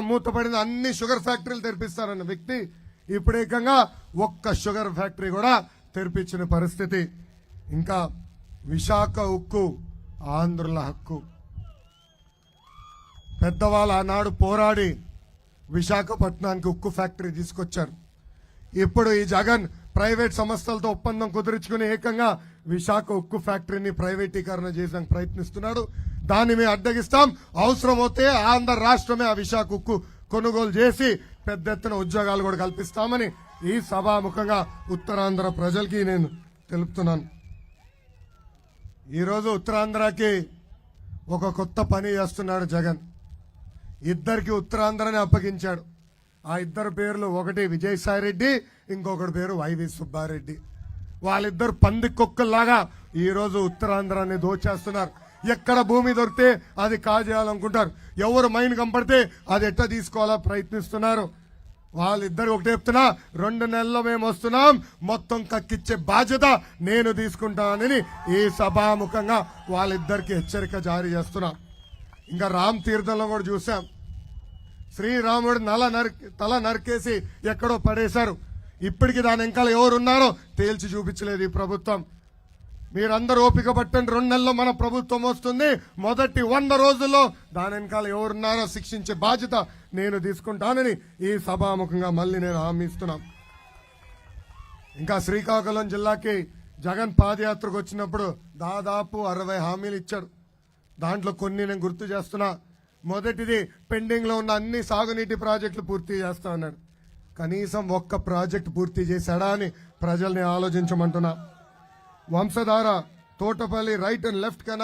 మూతపడిన అన్ని షుగర్ ఫ్యాక్టరీలు తెరిపిస్తారన్న వ్యక్తి ఇప్పుడు ఏకంగా ఒక్క షుగర్ ఫ్యాక్టరీ కూడా తెరిపించిన పరిస్థితి. ఇంకా విశాఖ ఉక్కు ఆంధ్రుల హక్కు. పెద్దవాళ్ళు ఆనాడు పోరాడి విశాఖపట్నానికి ఉక్కు ఫ్యాక్టరీ తీసుకొచ్చారు. ఇప్పుడు ఈ జగన్ ప్రైవేట్ సంస్థలతో ఒప్పందం కుదుర్చుకుని ఏకంగా విశాఖ ఉక్కు ఫ్యాక్టరీని ప్రైవేటీకరణ చేయడానికి ప్రయత్నిస్తున్నాడు. దాన్ని మేము అడ్డగిస్తాం. అవసరమైతే ఆంధ్ర రాష్ట్రమే ఆ విశాఖకు కొనుగోలు చేసి పెద్ద ఎత్తున ఉద్యోగాలు కూడా కల్పిస్తామని ఈ సభాముఖంగా ఉత్తరాంధ్ర ప్రజలకి నేను తెలుపుతున్నాను. ఈరోజు ఉత్తరాంధ్రకి ఒక కొత్త పని చేస్తున్నాడు జగన్. ఇద్దరికి ఉత్తరాంధ్రని అప్పగించాడు. ఆ ఇద్దరు పేర్లు ఒకటి విజయసాయి రెడ్డి ఇంకొకటి పేరు వైవి సుబ్బారెడ్డి. వాళ్ళిద్దరు పంది కుక్కల్లాగా ఈరోజు ఉత్తరాంధ్రాన్ని దోచేస్తున్నారు. ఎక్కడ భూమి దొరికితే అది కాజేయాలనుకుంటారు. ఎవరు మైండ్ కంపడితే అది ఎట్లా తీసుకోవాలా ప్రయత్నిస్తున్నారు. వాళ్ళిద్దరు ఒకటి చెప్తున్నా రెండు నెలల్లో మేము వస్తున్నాం మొత్తం కక్కిచ్చే బాధ్యత నేను తీసుకుంటానని ఈ సభాముఖంగా వాళ్ళిద్దరికి హెచ్చరిక జారీ చేస్తున్నా. ఇంకా రామ్ తీర్థంలో కూడా చూసాం శ్రీరాముడు నల నరికి తల నరికేసి ఎక్కడో పడేశారు. ఇప్పటికి దాని వెనకాల ఎవరున్నారో తేల్చి చూపించలేదు ఈ ప్రభుత్వం. మీరందరూ ఓపిక పట్టండి రెండు నెలల్లో మన ప్రభుత్వం వస్తుంది. మొదటి వంద రోజుల్లో దాని వెనకాల ఎవరున్నారో శిక్షించే బాధ్యత నేను తీసుకుంటానని ఈ సభాముఖంగా మళ్ళీ నేను హామీ ఇస్తున్నాను ఇంకా శ్రీకాకుళం జిల్లాకి జగన్ పాదయాత్రకు వచ్చినప్పుడు దాదాపు అరవై హామీలు ఇచ్చాడు. దాంట్లో కొన్ని నేను గుర్తు చేస్తున్నా. మొదటిది పెండింగ్లో ఉన్న అన్ని సాగునీటి ప్రాజెక్టులు పూర్తి చేస్తా అన్నాడు. కనీసం ఒక్క ప్రాజెక్ట్ పూర్తి చేశాడా అని ప్రజల్ని ఆలోచించమంటున్నా. Vamsadhara Thotapalli right and left canal